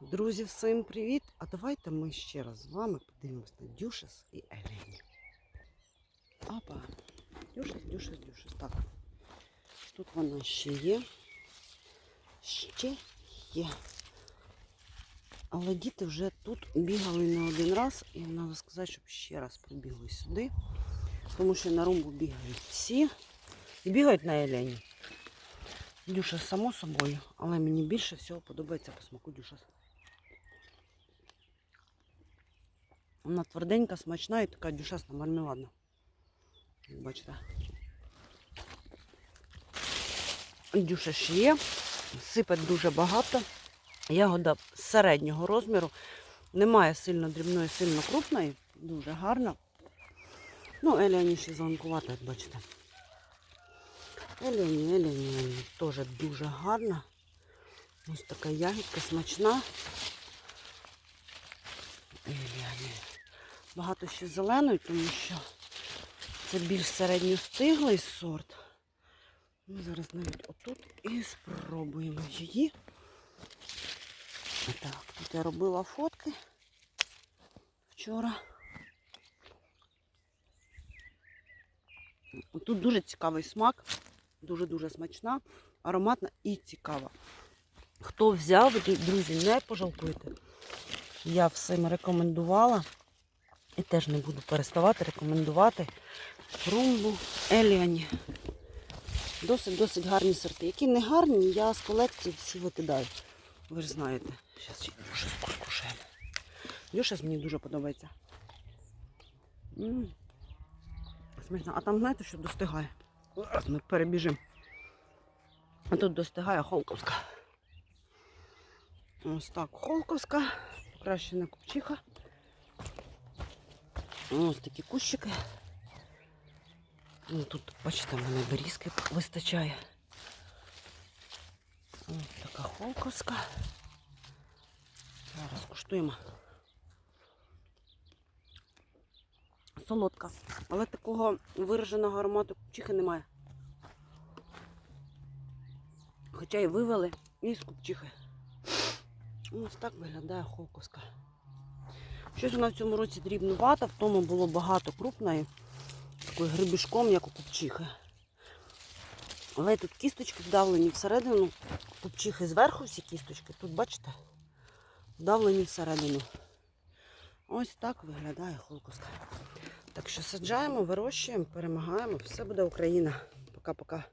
Друзі, всім привіт! А давайте ми ще раз з вами подивимося на Дюшес і Елені. Опа. Дюшес, Дюшес, Дюшес. Так. Тут вона ще є. Ще є. Але діти вже тут бігали не один раз. І треба сказати, щоб ще раз прибігли сюди. Тому що на румбу бігають всі. І бігають на Елені. Дюша само собою, але мені більше всього подобається по смаку дюша. Вона тверденька, смачна і така дюшасна, мармеладна. Бачите. Дюша ще є. Сипать дуже багато. Ягода середнього розміру. Немає сильно дрібної, сильно крупної. Дуже гарна. Ну, Еліані ще зеленкувата, як бачите. Елені, Елені, Елені. Теж дуже гарна. Ось така ягідка смачна. Елені. Багато ще зеленої, тому що це більш середньостиглий сорт. Ми зараз навіть отут і спробуємо її. Так, тут я робила фотки вчора. Тут дуже цікавий смак, дуже-дуже смачна, ароматна і цікава. Хто взяв, друзі, не пожалкуйте. Я всім рекомендувала і теж не буду переставати рекомендувати румбу Еліані. Досить-досить гарні сорти. Які не гарні, я з колекції всі викидаю. Ви ж знаєте. Зараз ще скушаємо. Дюша мені дуже подобається. М. Смачно. А там знаєте, що достигає? Зараз ми перебіжимо. А тут достигає холковська. Ось так, холковська, покращена купчиха. Ось такі кущики. Ну, тут, бачите, в мене берізки вистачає. Ось така холковська. Зараз куштуємо. Солодка. Але такого вираженого аромату купчихи немає. Хоча і вивели із купчихи. Ось так виглядає холковська. Щось вона в цьому році дрібнувата, в тому було багато крупної, такою грибішком, як у купчихи. Але тут кісточки вдавлені всередину, купчихи зверху всі кісточки. Тут, бачите, вдавлені всередину. Ось так виглядає холковська. Так що саджаємо, вирощуємо, перемагаємо. Все буде Україна. Пока-пока.